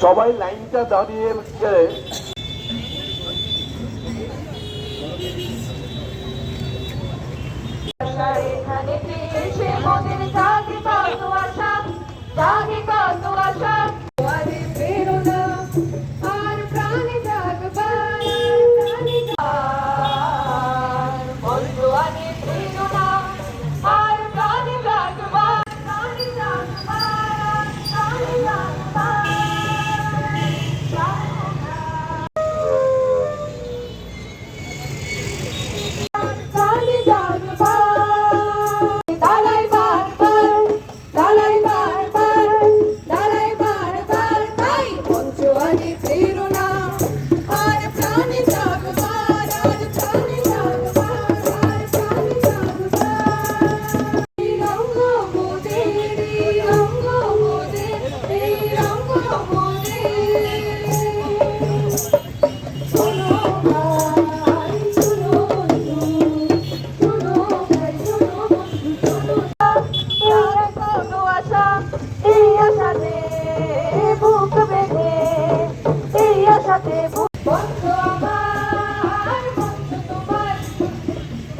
সবাই লাইনটা দাঁড়িয়ে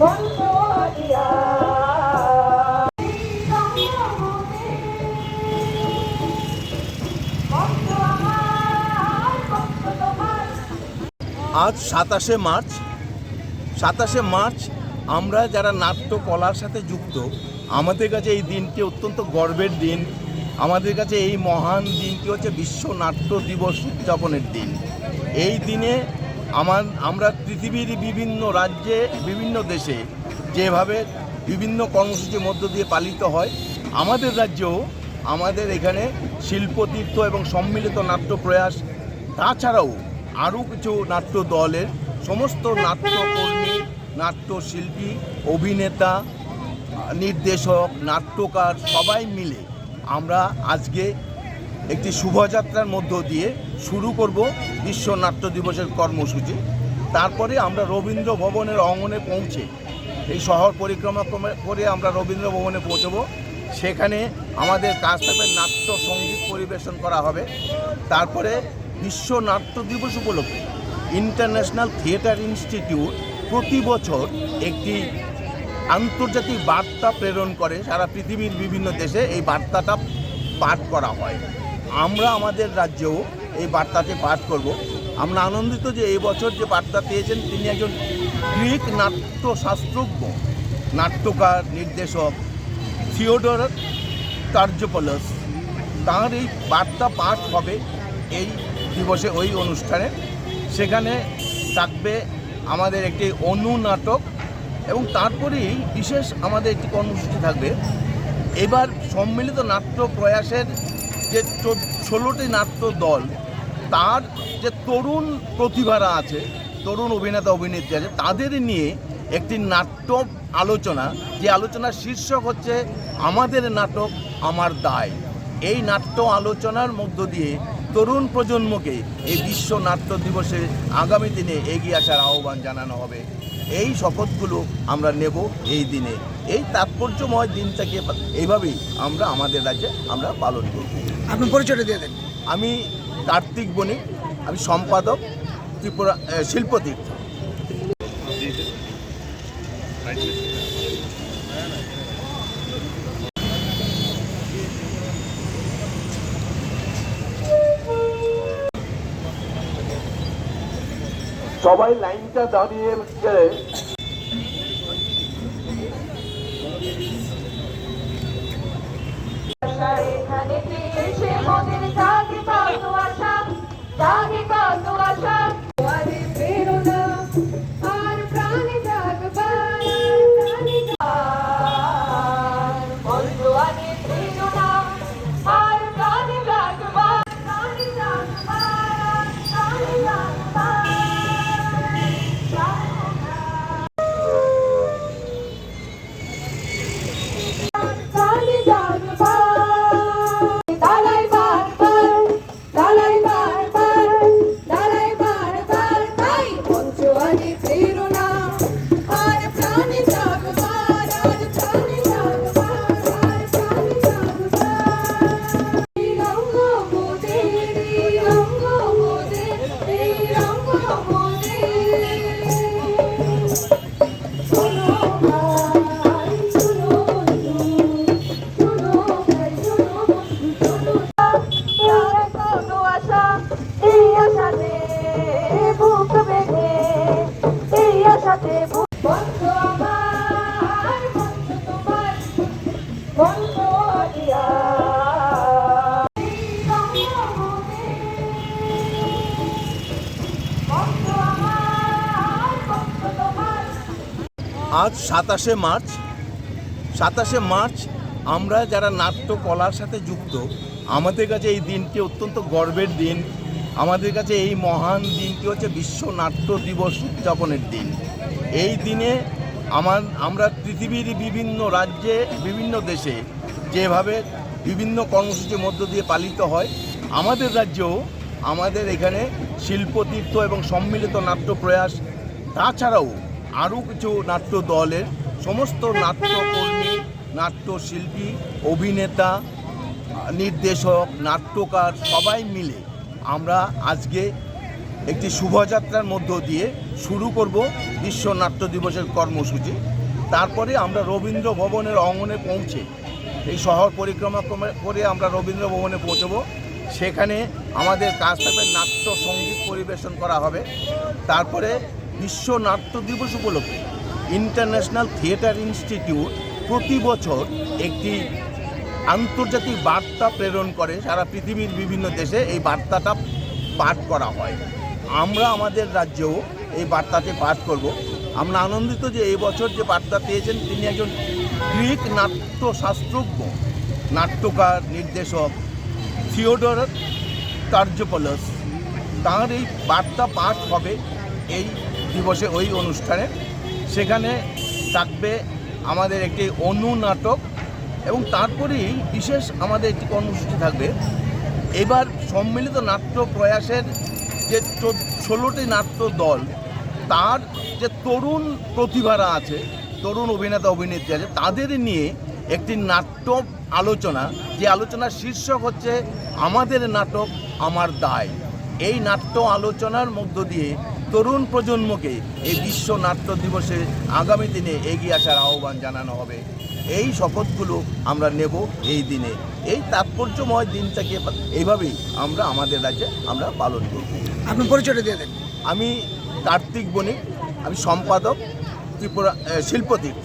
আজ সাতাশে মার্চ। সাতাশে মার্চ, আমরা যারা নাট্যকলার সাথে যুক্ত, আমাদের কাছে এই দিনটি অত্যন্ত গর্বের দিন। আমাদের কাছে এই মহান দিনটি হচ্ছে বিশ্ব নাট্য দিবস উদযাপনের দিন। এই দিনে আমার, আমরা পৃথিবীর বিভিন্ন রাজ্যে, বিভিন্ন দেশে যেভাবে বিভিন্ন কর্মসূচির মধ্য দিয়ে পালিত হয়, আমাদের রাজ্যেও আমাদের এখানে শিল্পতীর্থ এবং সম্মিলিত নাট্য প্রয়াস। তাছাড়াও আরও কিছু নাট্য দলের সমস্ত নাট্যকর্মী নাট্যশিল্পী অভিনেতা, নির্দেশক, নাট্যকার সবাই মিলে আমরা আজকে একটি শুভযাত্রার মধ্য দিয়ে শুরু করব বিশ্ব নাট্য দিবসের কর্মসূচি। তারপরে আমরা রবীন্দ্র ভবনের অঙ্গনে পৌঁছে, এই শহর পরিক্রমা ক্রমে- করে আমরা রবীন্দ্র ভবনে পৌঁছবো। সেখানে আমাদের কাজ থাকবে নাট্য সংগীত পরিবেশন করা হবে। তারপরে বিশ্ব নাট্য দিবস উপলক্ষে ইন্টারন্যাশনাল থিয়েটার ইনস্টিটিউট প্রতি বছর একটি আন্তর্জাতিক বার্তা প্রেরণ করে, সারা পৃথিবীর বিভিন্ন দেশে এই বার্তাটা পাঠ করা হয়। আমরা আমাদের রাজ্যেও এই বার্তাটি পাঠ করব। আমরা আনন্দিত যে এই বছর যে বার্তা পেয়েছেন, তিনি একজন গ্রিক নাট্যশাস্ত্রজ্ঞ, নাট্যকার, নির্দেশক, থিওডর কার্যপলস তাঁর এই বার্তা পাঠ হবে এই দিবসে, ওই অনুষ্ঠানে। সেখানে থাকবে আমাদের একটি অনু নাটক এবং তারপরেই বিশেষ আমাদের একটি কর্মসূচি থাকবে। এবার সম্মিলিত নাট্য প্রয়াসের যে ষোলোটি নাট্য দল তার যে তরুণ প্রতিভারা আছে তরুণ অভিনেতা অভিনেত্রী আছে তাদের নিয়ে একটি নাট্য আলোচনা যে আলোচনার শীর্ষক হচ্ছে আমাদের নাটক আমার দায়। এই নাট্য আলোচনার মধ্য দিয়ে তরুণ প্রজন্মকে এই বিশ্ব নাট্য দিবসে আগামী দিনে এগিয়ে আসার আহ্বান জানানো হবে। এই শপথগুলো আমরা নেব এই দিনে। এই তাৎপর্যময় দিনটাকে এইভাবেই আমরা আমাদের রাজ্যে আমরা পালন করব। আপনি পরিচয়টা দিয়ে দেন। আমি কার্তিক বণিক আমি সম্পাদক ত্রিপুরা আহ, শিল্পতীর্থ সবাই লাইনটা দাঁড়িয়ে আজ সাতাশে মার্চ। সাতাশে মার্চ, আমরা যারা নাট্যকলার সাথে যুক্ত, আমাদের কাছে এই দিনটি অত্যন্ত গর্বের দিন। আমাদের কাছে এই মহান দিনটি হচ্ছে বিশ্ব নাট্য দিবস উদযাপনের দিন। এই দিনে আমার, আমরা পৃথিবীর বিভিন্ন রাজ্যে, বিভিন্ন দেশে যেভাবে বিভিন্ন কর্মসূচির মধ্য দিয়ে পালিত হয়, আমাদের রাজ্যেও আমাদের এখানে শিল্পতীর্থ এবং সম্মিলিত নাট্য প্রয়াস। তাছাড়াও আরও কিছু নাট্য দলের সমস্ত নাট্যকর্মী, নাট্যশিল্পী, অভিনেতা, নির্দেশক, নাট্যকার সবাই মিলে আমরা আজকে একটি শুভযাত্রার মধ্য দিয়ে শুরু করব বিশ্ব নাট্য দিবসের কর্মসূচি। তারপরে আমরা রবীন্দ্র ভবনের অঙ্গনে পৌঁছে, এই শহর পরিক্রমা ক্রমে- করে আমরা রবীন্দ্র ভবনে পৌঁছবো। সেখানে আমাদের কাজ থাকবে নাট্য সংগীত পরিবেশন করা হবে। তারপরে বিশ্ব নাট্য দিবস উপলক্ষে ইন্টারন্যাশনাল থিয়েটার ইনস্টিটিউট প্রতি বছর একটি আন্তর্জাতিক বার্তা প্রেরণ করে। সারা পৃথিবীর বিভিন্ন দেশে এই বার্তাটা পাঠ করা হয়। আমরা আমাদের রাজ্যেও এই বার্তাটি পাঠ করব। আমরা আনন্দিত যে এই বছর যে বার্তা পেয়েছেন, তিনি একজন গ্রিক নাট্যশাস্ত্রজ্ঞ। নাট্যকার, নির্দেশক, থিওডর কার্যপলস তাঁর এই বার্তা পাঠ হবে এই দিবসে, ওই অনুষ্ঠানে। সেখানে থাকবে আমাদের একটি অনু নাটক এবং তারপরেই বিশেষ আমাদের একটি কর্মসূচি থাকবে। এবার সম্মিলিত নাট্য প্রয়াসের যে ষোলোটি নাট্য দল, তার যে তরুণ প্রতিভারা আছে, তরুণ অভিনেতা, অভিনেত্রী আছে, তাদের নিয়ে একটি নাট্য আলোচনা, যে আলোচনার শীর্ষক হচ্ছে, আমাদের নাটক আমার দায়। এই নাট্য আলোচনার মধ্য দিয়ে তরুণ প্রজন্মকে এই বিশ্ব নাট্য দিবসে আগামী দিনে এগিয়ে আসার আহ্বান জানানো হবে। এই শপথগুলো আমরা নেব এই দিনে। এই তাৎপর্যময় দিনটাকে এইভাবেই আমরা আমাদের রাজ্যে আমরা পালন করব। আপনি পরিচয়টা দিয়ে দেন। আমি কার্তিক বণিক আমি সম্পাদক ত্রিপুরা শিল্পতীর্থ